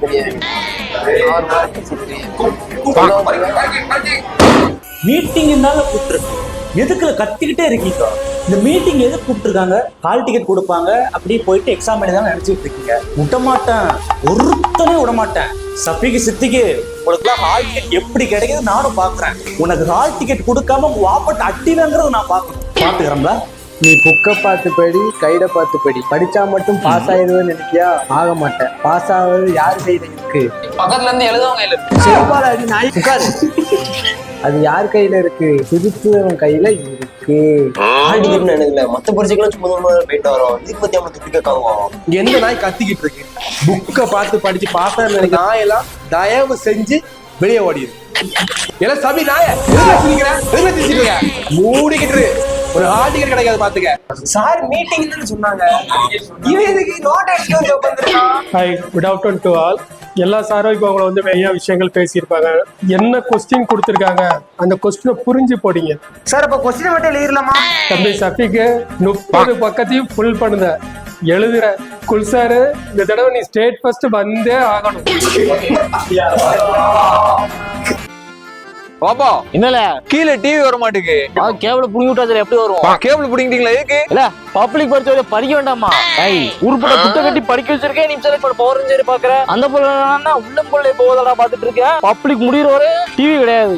தெரியாது மீட்டிங் இருந்தாலும் கூப்பிட்டுருக்கு. எதுக்குல கத்திக்கிட்டே இருக்கீங்க? இந்த மீட்டிங் எதுக்கு கூப்பிட்டுருக்காங்க? ஹால் டிக்கெட் கொடுப்பாங்க. அப்படியே போயிட்டு எக்ஸாம் எழுதாம நினைச்சிட்டு இருக்கீங்க. விட மாட்டேன் ஒருத்தனே விட மாட்டேன் சஃபிக்கு சித்திக்கு உனக்குலாம் ஹால் டிக்கெட் எப்படி கிடைக்குது நானும் பாக்குறேன். உனக்கு ஹால் டிக்கெட் கொடுக்காம உங்க வாப்பட்டு அட்டினங்கிறத நான் பாக்கணும். பாத்துக்கிறோம்ல நீ புக்கை பார்த்து படி கைட பார்த்து படி படிச்சா மட்டும் பாஸ் ஆயிடுவேன்னு நினைக்கியா? ஆக மாட்டேன். பாஸ் ஆகிறது யார் கையில இருக்கு? பக்கத்துல இருந்து எழுதவங்க இல்ல அடி நாய் உட்காரு. அது யார் கையில இருக்கு? திருத்துவன் கையில இருக்கு. ஹால் டிக்கெட்னு எனக்கு இல்லை மற்ற பரிசைக்கெல்லாம் சும்மா சும்மா போயிட்டு வரோம். இதுக்கு பத்தி அவனுக்கு துப்பி கேட்காங்க இங்க எந்த நாய் கத்திக்கிட்டு இருக்கு? புக்கை பார்த்து படிச்சு பாஸ் ஆகுது நாயெல்லாம் தயவு செஞ்சு வெளியே ஓடிடு. எல்லாம் சபி நாய எதுல சிரிக்கிற எதுல சிரிச்சிருக்க மூடிக்கிட்டு. ஒரு ஹால் டிக்கெட் கிடைக்காது பாத்துக்க. சார் மீட்டிங்னு சொன்னாங்க. இவன் எதுக்கு நோட் எடுத்து உட்காந்துருக்கான் hi good afternoon to all எல்லா சாரும் இப்போ உங்களை வந்து நிறைய விஷயங்கள் பேசியிருப்பாங்க. என்ன கொஸ்டின் கொடுத்துருக்காங்க? அந்த கொஸ்டினை புரிஞ்சு போடிங்க சார் அப்ப கொஸ்டின் மட்டும் எழுதிடலாமா தம்பி சஃபிக்கு முப்பது பக்கத்தையும் ஃபுல் பண்ணுத. எழுதுற. குல்சாரு இந்த தடவை நீ ஸ்டேட் ஃபர்ஸ்ட் வந்தே ஆகணும். பாப்பா. என்னல? கீழே டிவி வர மாட்டேங்குது கேபிள் புடிங்கி விட்டா சரி எப்படி வரும்? கேபிள் பிடிங்கிட்டீங்களா எதுக்கு? இல்ல பப்ளிக் படிச்ச படிக்க வேண்டாமா? ஐய் உருப்பட குட்டை கட்டி படிக்க வச்சிருக்கேன் நீ செலக்ட் பண்ண பவர் சரி பாக்குற. அந்த பொருள் உள்ளம் கொள்ளை போவதடா பாத்துட்டு இருக்கேன் பப்ளிக் முடிகிற வரை டிவி கிடையாது.